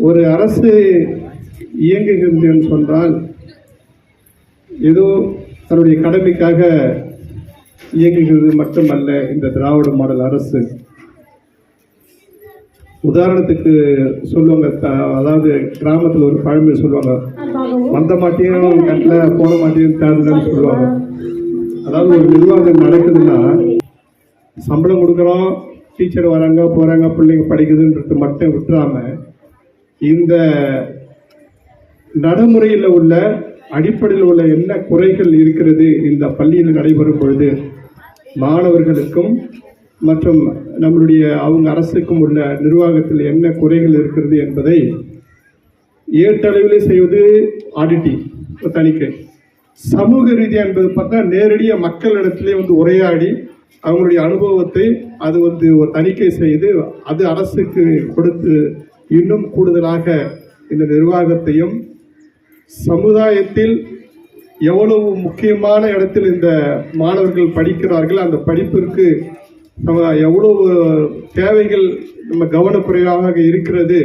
ஒரு அரசு இயங்குகிறது என்று சொன்னால் ஏதோ தன்னுடைய கடமைக்காக இயங்குகிறது மட்டுமல்ல இந்த திராவிட மாடல் அரசு. உதாரணத்துக்கு சொல்லுவாங்க த- அதாவது கிராமத்தில் ஒரு பழமொழி சொல்லுவாங்க வந்த மாட்டியும் கட்டில் போன மாட்டியும் தேர்தல்னு சொல்லுவாங்க. அதாவது ஒரு நிர்வாகம் நடக்குதுன்னா சம்பளம் கொடுக்குறோம் டீச்சர் வராங்க போகிறாங்க பிள்ளைங்க படிக்குதுன்றது மட்டும் விட்டுறாமல் இந்த நடைமுறையில் உள்ள அடிப்படையில் உள்ள என்ன குறைகள் இருக்கிறது இந்த பள்ளியில் நடைபெறும் பொழுது மாணவர்களுக்கும் மற்றும் நம்மளுடைய அவங்க அரசுக்கும் உள்ள நிர்வாகத்தில் என்ன குறைகள் இருக்கிறது என்பதை ஏட்டளவிலே செய்வது ஆடிட்டிங் தணிக்கை. சமூக ரீதியாக என்பது பார்த்தா நேரடியாக மக்களிடத்திலே வந்து உரையாடி அவங்களுடைய அனுபவத்தை அது வந்து ஒரு தணிக்கை செய்து அது அரசுக்கு கொடுத்து இன்னும் கூடுதலாக இந்த நிர்வாகத்தையும் சமுதாயத்தில் எவ்வளவு முக்கியமான இடத்தில் இந்த மாணவர்கள் படிக்கிறார்கள் அந்த படிப்பிற்கு நம்ம எவ்வளவு தேவைகள் நம்ம கவனக்குறைவாக இருக்கிறது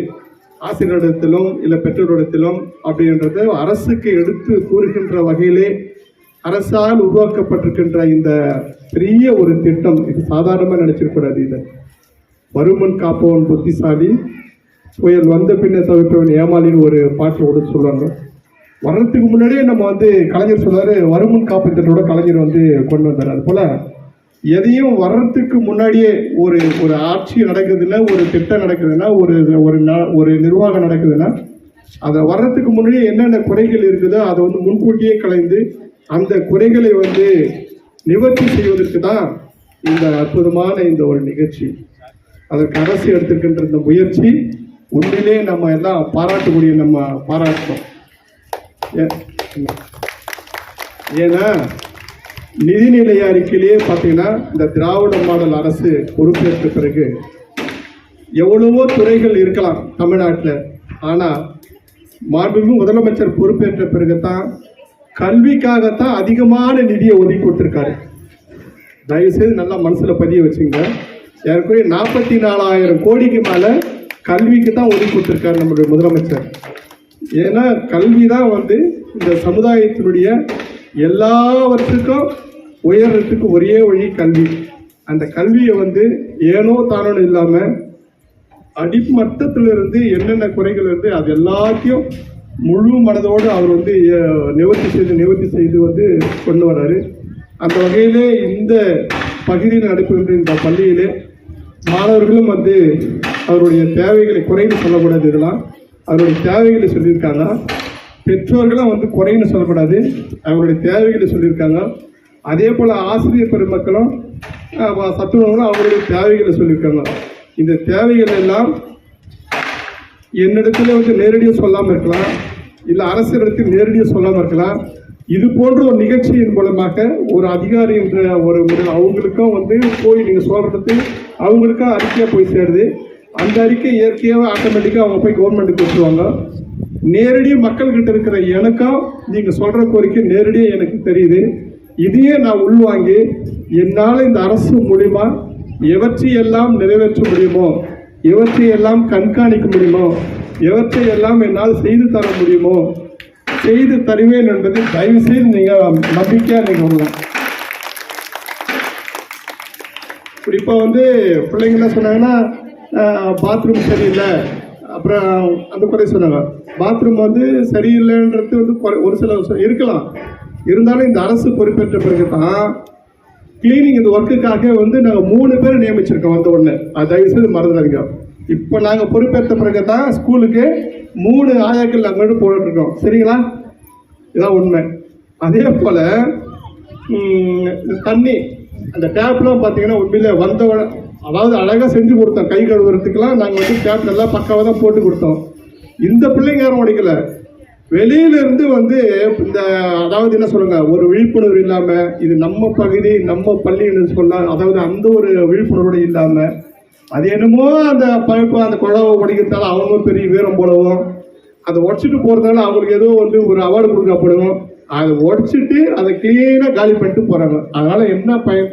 ஆசிரியரிடத்திலும் இல்லை பெற்றோரிடத்திலும் அப்படின்றத அரசுக்கு எடுத்து கூறுகின்ற வகையிலே அரசால் உருவாக்கப்பட்டிருக்கின்ற இந்த பெரிய ஒரு திட்டம் இது சாதாரணமாக நினைச்சிருக்கூடாது இதை. வருமன் காப்பவன் புத்திசாலி புயல் வந்த பின்ன தவிர்ப்பவன் ஏமாளின்னு ஒரு பாட்டில் கூட சொல்லுவாங்க வர்றதுக்கு முன்னாடியே நம்ம வந்து கலைஞர் சொல்றாரு வருமுன் காப்பு திட்டத்தோட கலைஞர் வந்து கொண்டு வந்தார். அது போல எதையும் வர்றதுக்கு முன்னாடியே ஒரு ஒரு ஆட்சி நடக்குதுன்னா ஒரு திட்டம் நடக்குதுன்னா ஒரு ஒரு ந- ஒரு நிர்வாகம் நடக்குதுன்னா அதை வர்றதுக்கு முன்னாடியே என்னென்ன குறைகள் இருக்குதோ அதை வந்து முன்கூட்டியே கலைந்து அந்த குறைகளை வந்து நிவர்த்தி செய்வதற்கு தான் இந்த அற்புதமான இந்த ஒரு நிகழ்ச்சி. அதற்கு அரசு எடுத்திருக்கின்ற இந்த முயற்சி. உண்மையிலே நம்ம எல்லாம் பாராட்டக்கூடிய நம்ம பாராட்டணும் ஏன்னா நிதிநிலை அறிக்கையிலேயே பார்த்தீங்கன்னா இந்த திராவிட மாடல் அரசு பொறுப்பேற்ற பிறகு எவ்வளவோ துறைகள் இருக்கலாம் தமிழ்நாட்டில். ஆனால் மாண்புமிகு முதலமைச்சர் பொறுப்பேற்ற பிறகு தான் கல்விக்காகத்தான் அதிகமான நிதியை ஒதுக்கி கொடுத்துருக்காரு. தயவுசெய்து நல்லா மனசில் பதிய வச்சுங்க. ஏற்கனவே நாற்பத்தி நாலாயிரம் கோடிக்கு மேலே கல்விக்கு தான் ஒதுக்கி கொடுத்துருக்காரு நம்முடைய முதலமைச்சர். ஏன்னா கல்வி தான் வந்து இந்த சமுதாயத்தினுடைய எல்லாவற்றுக்கும் உயர்றதுக்கு ஒரே வழி கல்வி. அந்த கல்வியை வந்து ஏனோ தானோ இல்லாமல் அடிமட்டத்திலிருந்து என்னென்ன குறைகள் இருந்து அது எல்லாத்தையும் முழு மனதோடு அவர் வந்து நிவர்த்தி செய்து நிவர்த்தி செய்து வந்து கொண்டு வர்றாரு. அந்த வகையிலே இந்த பகுதியில் நடக்கின்ற இந்த பள்ளியிலே மாணவர்களும் வந்து அவருடைய தேவைகளை குறைன்னு சொல்லக்கூடாது இதெல்லாம். அவருடைய தேவைகளை சொல்லியிருக்காங்க. பெற்றோர்களும் வந்து குறைன்னு சொல்லக்கூடாது. அவருடைய தேவைகளை சொல்லியிருக்காங்க. அதே போல் ஆசிரியர் பெருமக்களும் அஹ், அவருடைய தேவைகளை சொல்லியிருக்காங்க. இந்த தேவைகள் எல்லாம் என்னிடத்துல வந்து நேரடியாக சொல்லாமல் இருக்கலாம். இல்லை அரசிடத்தில் நேரடியாக சொல்லாமல் இருக்கலாம். இது போன்ற ஒரு நிகழ்ச்சியின் மூலமாக ஒரு அதிகாரி என்ற ஒரு ஒரு அவங்களுக்கும் வந்து போய் நீங்கள் சொல்கிறது அவங்களுக்கும் அறிக்கையாக போய் சேருது. அந்த அறிக்கை இயற்கையாக ஆட்டோமேட்டிக்காக அவங்க போய் கவர்மெண்ட்டுக்கு கொடுத்துருவாங்க. நேரடி மக்கள்கிட்ட இருக்கிற எனக்கும் நீங்கள் சொல்கிற கோரிக்கை நேரடியாக எனக்கு தெரியுது. இதையே நான் உள்வாங்கி என்னால் இந்த அரசு மூலிமா எவற்றையெல்லாம் நிறைவேற்ற முடியுமோ எவற்றையெல்லாம் கண்காணிக்க முடியுமோ எவற்றையெல்லாம் என்னால் செய்து தர முடியுமோ செய்து தருவேன் என்பது தயவுசெய்து நீங்கள் நம்பிக்கையாக நீங்கள் வரலாம் குறிப்பாக வந்து பிள்ளைங்க என்ன சொன்னாங்கன்னா பாத்ரூம் சரியில்லை. அப்புறம் அந்த குறை சொன்னாங்க. பாத்ரூம் வந்து சரியில்லைன்றது வந்து குறை- ஒரு சில இருக்கலாம். இருந்தாலும் இந்த அரசு பொறுப்பேற்ற பிறகு தான் கிளீனிங் இந்த ஒர்க்குக்காக வந்து நாங்கள் மூணு பேர் நியமிச்சிருக்கோம் வந்த உடனே. அது தயவு செய்து மறந்துடாதீங்க. இப்போ நாங்கள் பொறுப்பேற்ற பிறகு தான் ஸ்கூலுக்கு மூணு ஆயாக்கள் நாங்கள் போட்டுருக்கோம். சரிங்களா? இதான் உண்மை. அதே போல் தண்ணி. அந்த டேப்லாம் பார்த்தீங்கன்னா உண்மையிலே வந்த அதாவது அழகாக செஞ்சு கொடுத்தோம். கை கழுவுறதுக்கெல்லாம் நாங்கள் வந்து டேப் நல்லா பக்காவாக தான் போட்டு கொடுத்தோம். இந்த பிள்ளைங்க யாரும் உடைக்கல. வெளியிலேருந்து வந்து இந்த அதாவது என்ன சொல்லுங்க ஒரு விழிப்புணர்வு இல்லாமல் இது நம்ம பகுதி நம்ம பள்ளின்னு சொல்ல அதாவது அந்த ஒரு விழிப்புணர்வோடு இல்லாமல் அது என்னமோ அந்த பழுப்பு அந்த குழவை உடைக்கிறதால அவங்க பெரிய வீரம் போலவும் அதை உடச்சிட்டு போகிறதால அவங்களுக்கு ஏதோ வந்து ஒரு அவார்டு கொடுக்கப்படும். அதை உடச்சிட்டு அதை கிளீனாக காலி பண்ணிட்டு போகிறாங்க அதனால் என்ன பயன்?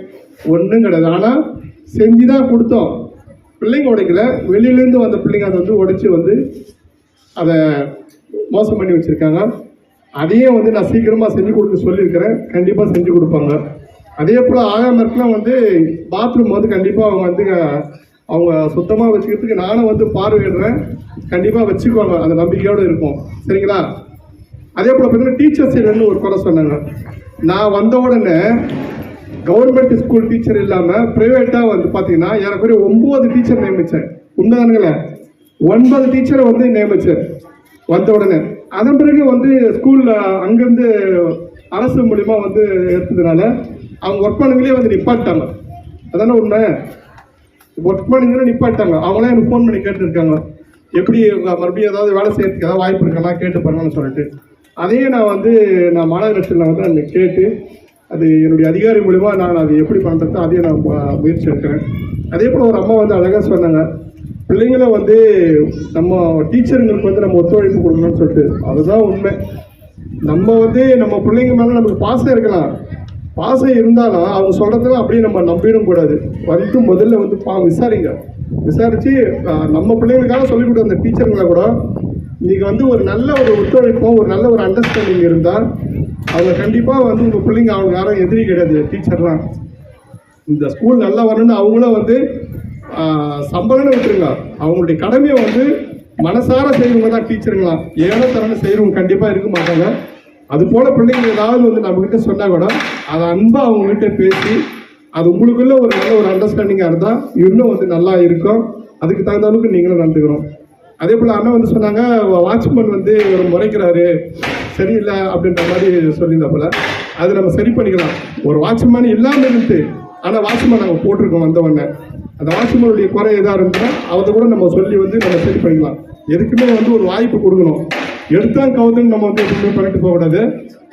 ஒன்றும் கிடையாது. ஆனால் செஞ்சு தான் கொடுத்தோம். பிள்ளைங்க உடைக்கல. வெளியிலேருந்து வந்த பிள்ளைங்க அதை வந்து உடைச்சி வந்து அதை மோசம் பண்ணி வச்சுருக்காங்க. அதையும் வந்து நான் சீக்கிரமாக செஞ்சு கொடுக்க சொல்லியிருக்கிறேன். கண்டிப்பாக செஞ்சு கொடுப்பாங்க. அதே போல் ஆகாமருக்குலாம் வந்து பாத்ரூம் வந்து கண்டிப்பாக அவங்க வந்து அவங்க சுத்தமாக வச்சுக்கிறதுக்கு நானும் வந்து பார்வையிடுறேன். கண்டிப்பாக வச்சுக்குவாங்க அந்த நம்பிக்கையோடு இருக்கும். சரிங்களா? அதே போல் பார்த்தீங்கன்னா டீச்சர்ஸ் இல்லைன்னு ஒரு குறை சொன்னாங்க. நான் வந்த உடனே கவர்மெண்ட் ஸ்கூல் டீச்சர் இல்லாமல் ப்ரைவேட்டாக வந்து பார்த்தீங்கன்னா ஏறக்குறைய ஒம்பது டீச்சர் நியமித்தேன் உண்மைதானுங்களே? ஒன்பது டீச்சரை வந்து நியமித்தேன் வந்த உடனே. அதன் பிறகு வந்து ஸ்கூலில் அங்கேருந்து அரசு மூலிமா வந்து எடுத்ததுனால அவங்க ஒர்க் பண்ணுங்களே வந்து நிப்பாட்டாங்க அதானே உண்மை? ஒர்க் பண்ணுங்களே நிப்பாட்டாங்க அவங்களே எனக்கு ஃபோன் பண்ணி கேட்டுருக்காங்க. எப்படி மறுபடியும் ஏதாவது வேலை செய்யறதுக்கு ஏதாவது வாய்ப்பு இருக்கலாம் கேட்டு பண்ணலாம்னு சொல்லிட்டு. அதையே நான் வந்து நான் மாநகராட்சியில் வந்து அந்த கேட்டு அது என்னுடைய அதிகாரி மூலிமா நான் அதை எப்படி பண்ணுறது அதையும் நான் முயற்சி எடுக்கிறேன். அதே போல் ஒரு அம்மா வந்து அழகாக சொன்னாங்க பிள்ளைங்கள வந்து நம்ம டீச்சருங்களுக்கு வந்து நம்ம ஒத்துழைப்பு கொடுக்கணும்னு சொல்லிட்டு. அதுதான் உண்மை. நம்ம வந்து நம்ம பிள்ளைங்க மேலே நமக்கு பாசம் இருக்கலாம். பாசம் இருந்தாலும் அவங்க சொல்கிறதெல்லாம் அப்படியே நம்ம நம்பிடும் கூடாது. வந்து முதல்ல வந்து பா விசாரிங்க. விசாரித்து நம்ம பிள்ளைங்களுக்காக சொல்லிக் கொடுத்த அந்த டீச்சருங்களை கூட இன்றைக்கி வந்து ஒரு நல்ல ஒரு ஒத்துழைப்பும் ஒரு நல்ல ஒரு அண்டர்ஸ்டாண்டிங் இருந்தால் அவங்க கண்டிப்பாக வந்து உங்கள் பிள்ளைங்க அவங்க யாரும் எதிரி கிடையாது டீச்சர்லாம் இந்த ஸ்கூல் நல்லா வரணும்னு அவங்களும் வந்து சம்பளம்னு விட்டுருங்க. அவங்களுடைய கடமையை வந்து மனசார செய்வங்க தான் டீச்சருங்களாம் ஏழை தரணும் செய்கிறவங்க கண்டிப்பாக இருக்க மாட்டாங்க. அது போல பிள்ளைங்க ஏதாவது வந்து நம்மக்கிட்ட சொன்னால் கூட அதை அன்பாக அவங்ககிட்ட பேசி அது உங்களுக்குள்ள ஒரு நல்ல ஒரு அண்டர்ஸ்டாண்டிங்காக இருந்தால் இன்னும் வந்து நல்லா இருக்கும். அதுக்கு தகுந்த அளவுக்கு நீங்களும் நடந்துக்கிறோம் அதே போல் அண்ணன் வந்து சொன்னாங்க வாட்ச்மேன் வந்து ஒரு முறைக்கிறாரு. சரியில்லை அப்படின்ற மாதிரி சொல்லியிருந்தாப்புல அது நம்ம சரி பண்ணிக்கலாம். ஒரு வாட்ச்மேன் இல்லாமல் இருந்து ஆனால் வாட்ச்மேன் நாங்கள் போட்டிருக்கோம் வந்த உடனே. அந்த வாட்ச்மேனுடைய குறை எதாக இருந்துச்சுன்னா அதை கூட நம்ம சொல்லி வந்து நம்ம சரி பண்ணிக்கலாம். எதுக்குமே வந்து ஒரு வாய்ப்பு கொடுக்கணும். எடுத்தான் கவுதுன்னு நம்ம வந்து எதுவுமே பண்ணிட்டு போகக்கூடாது.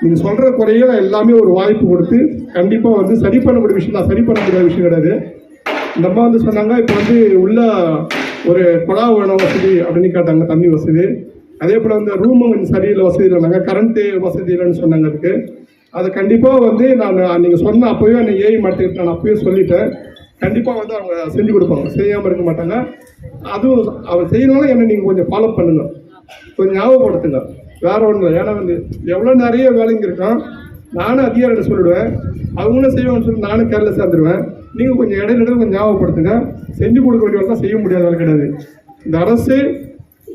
நீங்கள் சொல்கிற குறையில எல்லாமே ஒரு வாய்ப்பு கொடுத்து கண்டிப்பாக வந்து சரி பண்ணக்கூடிய விஷயம் தான். சரி பண்ணக்கூடிய விஷயம் கிடையாது. நம்ம வந்து சொன்னாங்க இப்போ வந்து உள்ள ஒரு குழா வேணும் வசதி அப்படின்னு கேட்டாங்க தண்ணி வசதி. அதே போல் வந்து ரூமும் கொஞ்சம் சரியில்லை வசதி இல்லைனாங்க கரண்ட்டு வசதி இல்லைன்னு சொன்னாங்க அதுக்கு. அதை கண்டிப்பாக வந்து நான் நீங்கள் சொன்ன அப்போயே நான் ஏஐ மாட்டேன் நான் அப்போயும் சொல்லிட்டேன். கண்டிப்பாக வந்து அவங்க செஞ்சு கொடுப்பாங்க. செய்யாமல் இருக்க மாட்டாங்க. அதுவும் அவர் செய்யணும்னா என்னை நீங்கள் கொஞ்சம் ஃபாலோ பண்ணுங்க. கொஞ்சம் ஞாபகப்படுத்துங்க. வேற ஒன்றும் இல்லை. ஏன்னா வந்து எவ்வளோ நிறைய வேலைங்க இருக்கும் நானும் அதிகாரிகிட்ட சொல்லிடுவேன். அவங்களும் செய்வாங்கன்னு சொல்லி நானும் கேர்லெஸ் சேர்ந்துருவேன் நீங்கள் கொஞ்சம் இடையில கொஞ்சம் ஞாபகப்படுத்துங்க. செஞ்சு கொடுக்க வேண்டிய தான் செய்ய முடியாத வேலை கிடையாது. இந்த அரசு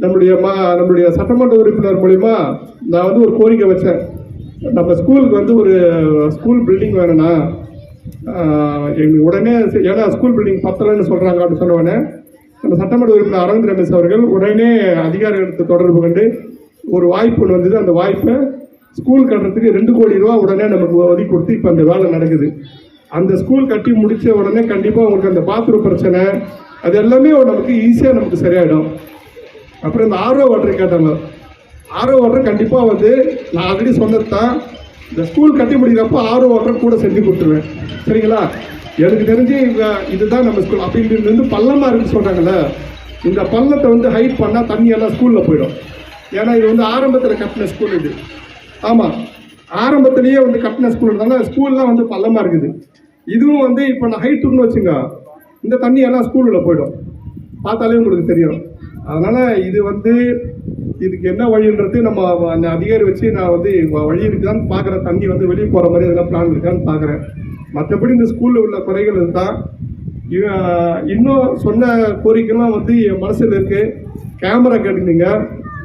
நம்மளுடைய மா நம்மளுடைய சட்டமன்ற உறுப்பினர் மூலிமா நான் வந்து ஒரு கோரிக்கை வச்சேன். நம்ம ஸ்கூலுக்கு வந்து ஒரு ஸ்கூல் பில்டிங் வேணும்னா எங்களுக்கு உடனே ஏன்னா ஸ்கூல் பில்டிங் பத்தலைன்னு சொல்கிறாங்க அப்படின்னு சொன்னவொடனே நம்ம சட்டமன்ற உறுப்பினர் அரவிந்த் ரமேஷ் அவர்கள் உடனே அதிகாரிகளுக்கு தொடர்பு கொண்டு ஒரு வாய்ப்பு ஒன்று வந்தது. அந்த வாய்ப்பை ஸ்கூல் கட்டுறதுக்கு ரெண்டு கோடி ரூபா உடனே நமக்கு ஒதுக்கி கொடுத்து இப்போ அந்த வேலை நடக்குது. அந்த ஸ்கூல் கட்டி முடித்த உடனே கண்டிப்பாக உங்களுக்கு அந்த பாத்ரூம் பிரச்சனை அது எல்லாமே நமக்கு ஈஸியாக நமக்கு சரியாயிடும். அப்புறம் இந்த ஆர்ஓ வாட்டர் கேட்டாங்க. ஆர்ஓ வாட்டர் கண்டிப்பாக வந்து நான் ஆல்ரெடி சொன்னது தான் இந்த ஸ்கூல் கட்டி முடிக்கிறப்போ ஆர்ஓ வாட்டர் கூட செஞ்சு கொடுத்துருவேன். சரிங்களா? எனக்கு தெரிஞ்சு இங்கே இதுதான் நம்ம ஸ்கூல் அப்படின்னு வந்து பள்ளமாக இருக்குன்னு சொல்கிறாங்கல்ல இந்த பள்ளத்தை வந்து ஹைட் பண்ணால் தண்ணி எல்லாம் ஸ்கூலில் போயிடும். ஏன்னா இது வந்து ஆரம்பத்தில் கட்டின ஸ்கூல் இது. ஆமாம் ஆரம்பத்திலேயே வந்து கட்டின ஸ்கூல் இருந்தாலும் ஸ்கூல்லாம் வந்து பள்ளமாக இருக்குது. இதுவும் வந்து இப்போ நான் ஹைட்டுன்னு வச்சுங்க இந்த தண்ணி எல்லாம் ஸ்கூலில் போயிடும். பார்த்தாலே உங்களுக்கு தெரியும். அதனால் இது வந்து இதுக்கு என்ன வழின்றது நம்ம அந்த அதிகாரி வச்சு நான் வந்து வழி இருக்குதான்னு பார்க்குறேன் தண்ணி வந்து வெளியே போகிற மாதிரி எதனா பிளான் இருக்கான்னு பார்க்குறேன். மற்றபடி இந்த ஸ்கூலில் உள்ள குறைகள் இருந்தால் இவ- இன்னும் சொன்ன கோரிக்கைலாம் வந்து என் மனசில் இருக்கு. கேமரா கேட்டுருந்தீங்க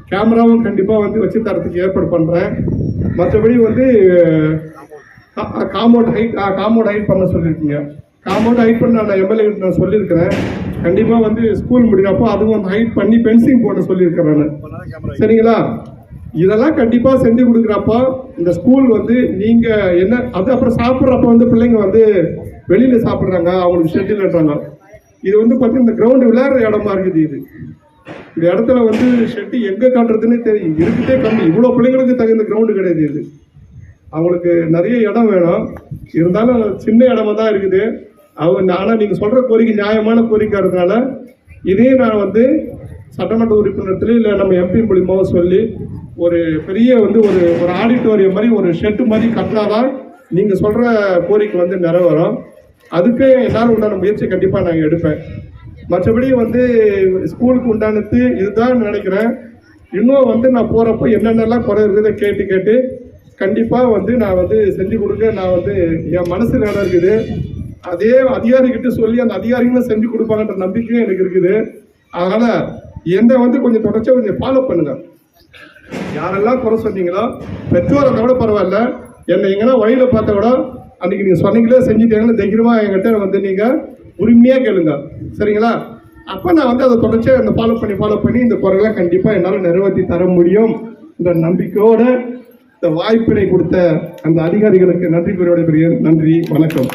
கேமராவும் கண்டிப்பாக வந்து வச்சு தரத்துக்கு ஏற்பாடு பண்ணுறேன் மற்றபடி வந்து காம்பவுண்ட் ஹைட் காம்பவுண்ட் ஹைட் பண்ண சொல்லியிருக்கீங்க. காம்பவுண்ட் ஹைட் பண்ண நான் எம்எல்ஏ நான் சொல்லியிருக்கிறேன். கண்டிப்பாக வந்து ஸ்கூல் முடிக்கிறப்போ அதுவும் வந்து ஹைட் பண்ணி பென்சிங் போட சொல்லியிருக்கிறேன் நான். சரிங்களா? இதெல்லாம் கண்டிப்பாக செஞ்சு கொடுக்குறப்போ இந்த ஸ்கூல் வந்து நீங்கள் என்ன அது அப்புறம் சாப்பிட்றப்ப வந்து பிள்ளைங்க வந்து வெளியில் சாப்பிட்றாங்க அவங்களுக்கு ஷெட்டில்ன்றாங்க இது வந்து பார்த்தீங்கன்னா இந்த கிரவுண்டு விளையாடுற இடமா இருக்குது இது. இந்த இடத்துல வந்து ஷெட்டு எங்கே காட்டுறதுன்னு தெரியும். இருக்கிட்டே கம்மி. இவ்வளோ பிள்ளைங்களுக்கு தகுந்த கிரவுண்டு கிடையாது இது. அவங்களுக்கு நிறைய இடம் வேணும். இருந்தாலும் சின்ன இடமா தான் இருக்குது. அவங்க ஆனால் நீங்கள் சொல்கிற கோரிக்கை நியாயமான கோரிக்கை இருக்கிறதுனால இதையும் நான் வந்து சட்டமன்ற உறுப்பினர்த்துல இல்லை நம்ம எம்பி மூலியமாக சொல்லி ஒரு பெரிய வந்து ஒரு ஒரு ஆடிட்டோரியம் மாதிரி ஒரு ஷெட்டு மாதிரி கட்டினாதான் நீங்கள் சொல்கிற கோரிக்கை வந்து நிறைவேறும். அதுக்கு எல்லாரும் உண்டான முயற்சி கண்டிப்பாக நான் எடுப்பேன். மற்றபடி வந்து ஸ்கூலுக்கு உண்டானது இதுதான் நினைக்கிறேன். இன்னும் வந்து நான் போகிறப்போ என்னென்னலாம் குறை இருக்குதை கேட்டு கேட்டு கண்டிப்பாக வந்து நான் வந்து செஞ்சு கொடுக்க நான் வந்து என் மனசு இடம் இருக்குது. அதே அதிகாரிகிட்ட சொல்லி அந்த அதிகாரிகளும் செஞ்சு கொடுப்பாங்கன்ற நம்பிக்கையும் எனக்கு இருக்குது. அதனால் என்னை வந்து கொஞ்சம் தொடர்ச்சியாக கொஞ்சம் ஃபாலோ பண்ணுங்க. யாரெல்லாம் குறை சொன்னீங்களோ பெற்றோரை இருந்தா கூட பரவாயில்ல. என்னை எங்கன்னா வழியில் பார்த்த கூட அன்றைக்கி நீங்கள் சொன்னீங்களே செஞ்சுட்டீங்கன்னா தைரியமாக என்கிட்ட வந்து நீங்கள் உரிமையாக கேளுங்க. சரிங்களா? அப்போ நான் வந்து அதை தொடர்ச்சியாக அந்த ஃபாலோ பண்ணி ஃபாலோ பண்ணி இந்த குறைகளை கண்டிப்பாக என்னால் நிறைவேற்றி தர முடியும் என்ற நம்பிக்கையோடு இந்த வாய்ப்பினை கொடுத்த அந்த அதிகாரிகளுக்கு நன்றி பெரிய நன்றி வணக்கம்.